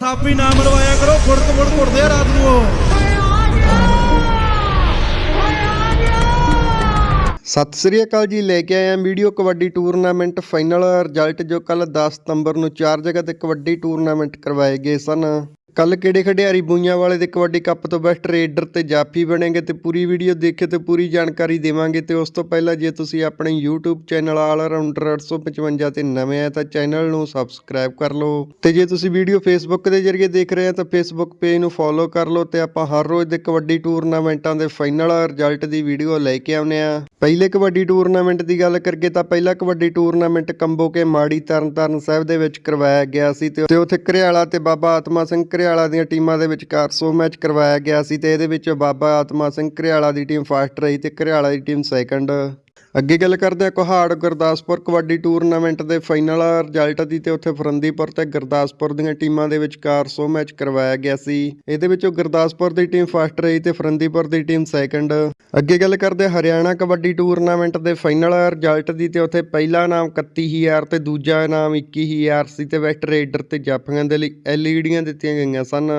ਥਾਪੀ ਨਾ ਮਰਵਾਇਆ ਕਰੋ ਫੁੜਕ ਫੁੜ ਘੁੱਟਦੇ ਆ ਰਾਤ ਨੂੰ ਉਹ। ਸਤਿ ਸ੍ਰੀ ਅਕਾਲ ਜੀ, ਲੈ ਕੇ ਆਇਆ video kabaddi tournament final. Result ਜੋ ਕੱਲ 10 ਸਤੰਬਰ ਨੂੰ ਚਾਰ ਜਗ੍ਹਾ ਤੇ ਕਬੱਡੀ ਟੂਰਨਾਮੈਂਟ ਕਰਵਾਏ ਗਏ ਸਨ। ਕੱਲ ਕਿਹੜੇ ਖਿਡਾਰੀ ਬੂਈਆਂ ਵਾਲੇ ਦੇ ਕਬੱਡੀ ਕੱਪ ਤੋਂ ਬੈਸਟ ਰੇਡਰ ਤੇ ਜਾਫੀ ਬਣੇਗੇ ਤੇ ਪੂਰੀ ਵੀਡੀਓ ਦੇਖਿਓ ਤੇ ਪੂਰੀ ਜਾਣਕਾਰੀ ਦੇਵਾਂਗੇ ਤੇ ਉਸ ਤੋਂ ਪਹਿਲਾਂ ਜੇ ਤੁਸੀਂ ਆਪਣੇ YouTube ਚੈਨਲ ਆਲ ਰਾਉਂਡਰ 855 ਤੇ ਨਵੇਂ ਆ ਤਾਂ ਚੈਨਲ ਨੂੰ ਸਬਸਕ੍ਰਾਈਬ ਕਰ ਲਓ। ਤੇ ਜੇ ਤੁਸੀਂ ਵੀਡੀਓ Facebook ਦੇ ਜ਼ਰੀਏ ਦੇਖ ਰਹੇ ਆ ਤਾਂ Facebook ਪੇਜ ਨੂੰ ਫੋਲੋ ਕਰ ਲਓ ਤੇ ਆਪਾਂ ਹਰ ਰੋਜ਼ ਦੇ ਕਬੱਡੀ ਟੂਰਨਾਮੈਂਟਾਂ ਦੇ ਫਾਈਨਲ ਰਿਜ਼ਲਟ ਦੀ ਵੀਡੀਓ ਲੈ ਕੇ ਆਉਂਦੇ ਆ। ਪਹਿਲੇ ਕਬੱਡੀ ਟੂਰਨਾਮੈਂਟ ਦੀ ਗੱਲ ਕਰੀਏ ਤਾਂ ਪਹਿਲਾ ਕਬੱਡੀ ਟੂਰਨਾਮੈਂਟ ਕੰਬੋ ਕੇ ਮਾੜੀ ਤਰਨਤਾਰਨ ਸਾਹਿਬ ਦੇ ਵਿੱਚ ਕਰਵਾਇਆ ਗਿਆ ਸੀ ਤੇ ਤੇ ਉੱਥੇ ਘਰਿਆਲਾ ਤੇ ਬਾਬਾ ਆਤਮਾ ਸਿੰਘ ਘਰਿਆਲਾ ਦੀਆਂ ਟੀਮਾਂ ਦੇ ਵਿਚਕਾਰ ਸੋ ਮੈਚ ਕਰਵਾਇਆ ਗਿਆ ਸੀ ਤੇ ਇਹਦੇ ਵਿੱਚ ਬਾਬਾ ਆਤਮਾ ਸਿੰਘ ਘਰਿਆਲਾ ਦੀ ਟੀਮ ਫਸਟ ਰਹੀ ਤੇ ਘਰਿਆਲਾ ਦੀ ਟੀਮ ਸੈਕੰਡ ਅੱਗੇ ਗੱਲ ਕਰਦੇ ਆ ਕੁਹਾੜ ਗੁਰਦਾਸਪੁਰ ਕਬੱਡੀ ਟੂਰਨਾਮੈਂਟ ਦੇ ਫਾਈਨਲ ਰਿਜ਼ਲਟ ਦੀ ਤੇ ਉੱਥੇ ਫਰੰਦੀਪੁਰ ਤੇ ਗੁਰਦਾਸਪੁਰ ਦੀਆਂ ਟੀਮਾਂ ਦੇ ਵਿਚਕਾਰ ਸੋ ਮੈਚ ਕਰਵਾਇਆ ਗਿਆ ਸੀ। ਇਹਦੇ ਵਿੱਚੋਂ ਗੁਰਦਾਸਪੁਰ ਦੀ ਟੀਮ ਫਸਟ ਰਹੀ ਤੇ ਫਰੰਦੀਪੁਰ ਦੀ ਟੀਮ ਸੈਕੰਡ। ਅੱਗੇ ਗੱਲ ਕਰਦੇ ਹਰਿਆਣਾ ਕਬੱਡੀ ਟੂਰਨਾਮੈਂਟ ਦੇ ਫਾਈਨਲ ਰਿਜ਼ਲਟ ਦੀ ਤੇ ਉੱਥੇ ਪਹਿਲਾ ਨਾਮ 31000 ਤੇ ਦੂਜਾ ਨਾਮ 21000 ਸੀ ਤੇ ਵੈਸਟ ਰੇਡਰ ਤੇ ਜਾਫੀਆਂ ਦੇ ਲਈ ਐਲਈਡੀਆਂ ਦਿੱਤੀਆਂ ਗਈਆਂ ਸਨ।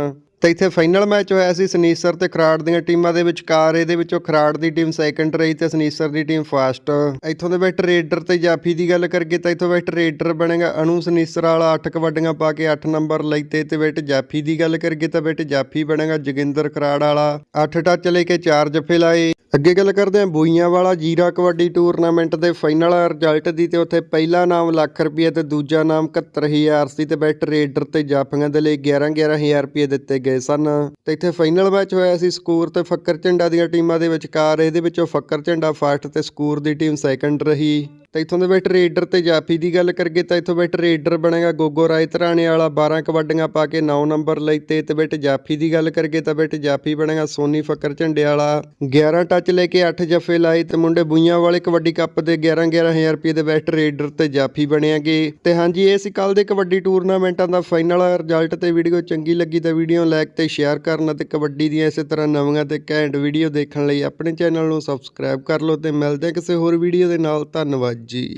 ਤੇ ਇੱਥੇ ਫਾਈਨਲ ਮੈਚ ਹੋਇਆ ਸੀ ਸਨੀਸਰ ਤੇ ਖਰਾੜ ਦੀਆਂ ਟੀਮਾਂ ਦੇ ਵਿਚਕਾਰ। ਇਹਦੇ ਵਿੱਚੋਂ ਖਰਾੜ ਦੀ ਟੀਮ ਸੈਕੰਡ ਰਹੀ ਤੇ ਸਨੀਸਰ ਦੀ ਟੀਮ ਫਸਟ ਇੱਥੋਂ ਦੇ ਵਿੱਚ ਰੇਡਰ ਤੇ ਜਾਫੀ ਦੀ ਗੱਲ ਕਰੀਏ ਤਾਂ ਇੱਥੋਂ ਵਿੱਚ ਰੇਡਰ ਬਣੇਗਾ ਅਨੂ ਸਨੀਸਰ ਵਾਲਾ 8 ਕਬੱਡੀਆਂ ਪਾ ਕੇ 8 ਨੰਬਰ ਲੈਤੇ ਤੇ ਬੈਟ ਜਾਫੀ ਦੀ ਗੱਲ ਕਰੀਏ ਤਾਂ ਵਿੱਚ ਜਾਫੀ ਬਣੇਗਾ ਜੋਗਿੰਦਰ ਖਰਾੜ ਵਾਲਾ। 8 ਟੱਚ ਲੈ ਕੇ 4 ਜੱਫੇ ਲਾਏ। ਅੱਗੇ ਗੱਲ ਕਰਦੇ ਹਾਂ ਬੂਈਆਂ ਵਾਲਾ, ਜੀਰਾ ਕਬੱਡੀ ਟੂਰਨਾਮੈਂਟ ਦੇ ਫਾਈਨਲ ਰਿਜ਼ਲਟ ਦੀ ਤੇ ਉੱਥੇ ਪਹਿਲਾ ਨਾਮ ਲੱਖ ਰੁਪਏ ਤੇ ਦੂਜਾ ਨਾਮ 71000 ਸੀ ਤੇ ਬੈਟ ਰੇਡਰ ਤੇ ਜਾਫੀਆਂ ਦੇ ਲਈ 11 11000 ਰੁਪਏ ਦਿੱਤੇ ਗਏ ਸਨ। ਤੇ ਇੱਥੇ ਫਾਈਨਲ ਮੈਚ ਹੋਇਆ ਸੀ ਸਕੂਰ ਤੇ ਫੱਕਰ ਝੰਡਾ ਦੀਆਂ ਟੀਮਾਂ ਦੇ ਵਿਚਕਾਰ। ਇਹਦੇ ਵਿੱਚੋਂ ਫੱਕਰ ਝੰਡਾ ਫਸਟ ਤੇ ਸਕੂਰ ਦੀ ਟੀਮ ਸੈਕੰਡ ਰਹੀ। ਤੇ ਇੱਥੋਂ ਦੇ ਵਿੱਚ ਰੇਡਰ ਤੇ ਜਾਫੀ ਦੀ ਗੱਲ ਕਰੀਏ ਤਾਂ ਇੱਥੋਂ ਵਿੱਚ ਰੇਡਰ ਬਣੇਗਾ ਗੋਗੋ ਰਾਏ ਤਰਾਣੇ ਵਾਲਾ 12 ਕਬੱਡੀਆਂ ਪਾ ਕੇ 9 ਨੰਬਰ ਲਈ ਤੇ ਤੇ ਵਿੱਚ ਜਾਫੀ ਦੀ ਗੱਲ ਕਰੀਏ ਤਾਂ ਵਿੱਚ ਜਾਫੀ ਬਣੇਗਾ ਸੋਨੀ ਫੱਕਰ ਝੰਡੇ ਵਾਲਾ। 11 ਟੱਚ ਲੈ ਕੇ 8 ਜੱਫੇ ਲਾਏ ਤੇ ਮੁੰਡੇ ਬੂਈਆਂ ਵਾਲੇ ਕਬੱਡੀ ਕੱਪ ਦੇ 11 11000 ਰੁਪਏ ਦੇ ਬੈਸਟ ਰੇਡਰ ਤੇ ਜਾਫੀ ਬਣਿਆਗੇ ਤੇ ਹਾਂਜੀ, ਇਹ ਸੀ ਕੱਲ ਦੇ ਕਬੱਡੀ ਟੂਰਨਾਮੈਂਟਾਂ ਦਾ ਫਾਈਨਲ ਰਿਜ਼ਲਟ ਤੇ ਵੀਡੀਓ ਚੰਗੀ ਲੱਗੀ ਤਾਂ ਵੀਡੀਓ ਲਾਈਕ ਤੇ ਸ਼ੇਅਰ ਕਰਨਾ ਤੇ ਕਬੱਡੀ ਦੀਆਂ ਇਸੇ ਤਰ੍ਹਾਂ ਨਵੀਆਂ ਤੇ ਘੈਂਟ ਵੀਡੀਓ ਦੇਖਣ ਲਈ ਆਪਣੇ ਚੈਨਲ ਨੂੰ ਸਬਸਕ੍ਰਾਈਬ ਕਰ ਲਓ ਤੇ ਮਿਲਦੇ ਹਾਂ ਕਿਸੇ ਹੋਰ ਵੀਡੀਓ ਦੇ ਨਾਲ। ਧੰਨਵਾਦ ਜੀ